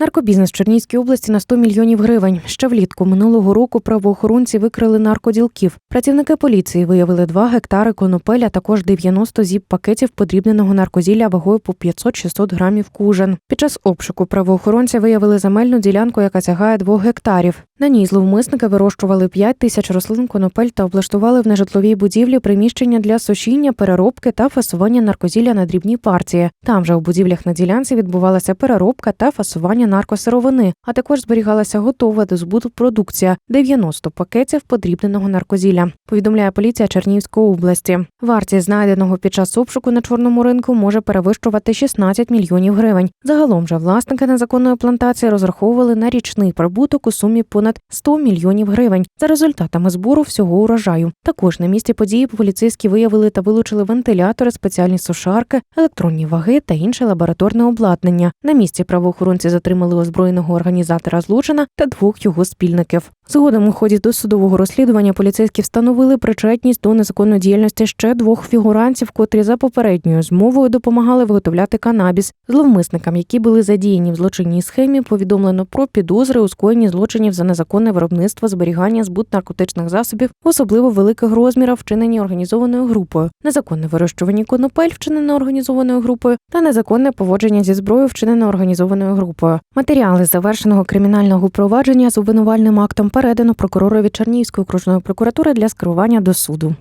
Наркобізнес Чернігівській області на 100 мільйонів гривень. Ще влітку минулого року правоохоронці викрили наркоділків. Працівники поліції виявили 2 гектари конопеля, також 90 зіп пакетів подрібненого наркозілля вагою по 500-600 грамів кужен. Під час обшуку правоохоронці виявили земельну ділянку, яка сягає 2 гектарів. На ній зловмисники вирощували 5 тисяч рослин конопель та облаштували в нежитловій будівлі приміщення для сушіння, переробки та фасування наркозілля на дрібні партії. Там же у будівлях на ділянці відбувалася переробка та фасування наркосировини, а також зберігалася готова до збуту продукція 90 пакетів подрібненого наркозілля. Повідомляє поліція Чернігівської області. Вартість знайденого під час обшуку на чорному ринку може перевищувати 16 мільйонів гривень. Загалом же власники незаконної плантації розраховували на річний прибуток у сумі понад 100 мільйонів гривень за результатами збору всього урожаю. Також на місці події поліцейські виявили та вилучили вентилятори, спеціальні сушарки, електронні ваги та інше лабораторне обладнання. На місці правоохоронці затримали озброєного організатора злочина та двох його спільників. Згодом у ході досудового розслідування поліцейські встановили причетність до незаконної діяльності ще двох фігурантів, котрі за попередньою змовою допомагали виготовляти канабіс. Зловмисникам, які були задіяні в злочинній схемі, повідомлено про підозри у скоєнні злочинів за незаконне виробництво, зберігання, збут наркотичних засобів, особливо великих розмірів, вчинені організованою групою, незаконне вирощування конопель, вчинене організованою групою, та незаконне поводження зі зброєю, вчинене організованою групою. Матеріали завершеного кримінального провадження з обвинувальним актом передано прокуророві Чернігівської окружної прокуратури для скерування до суду.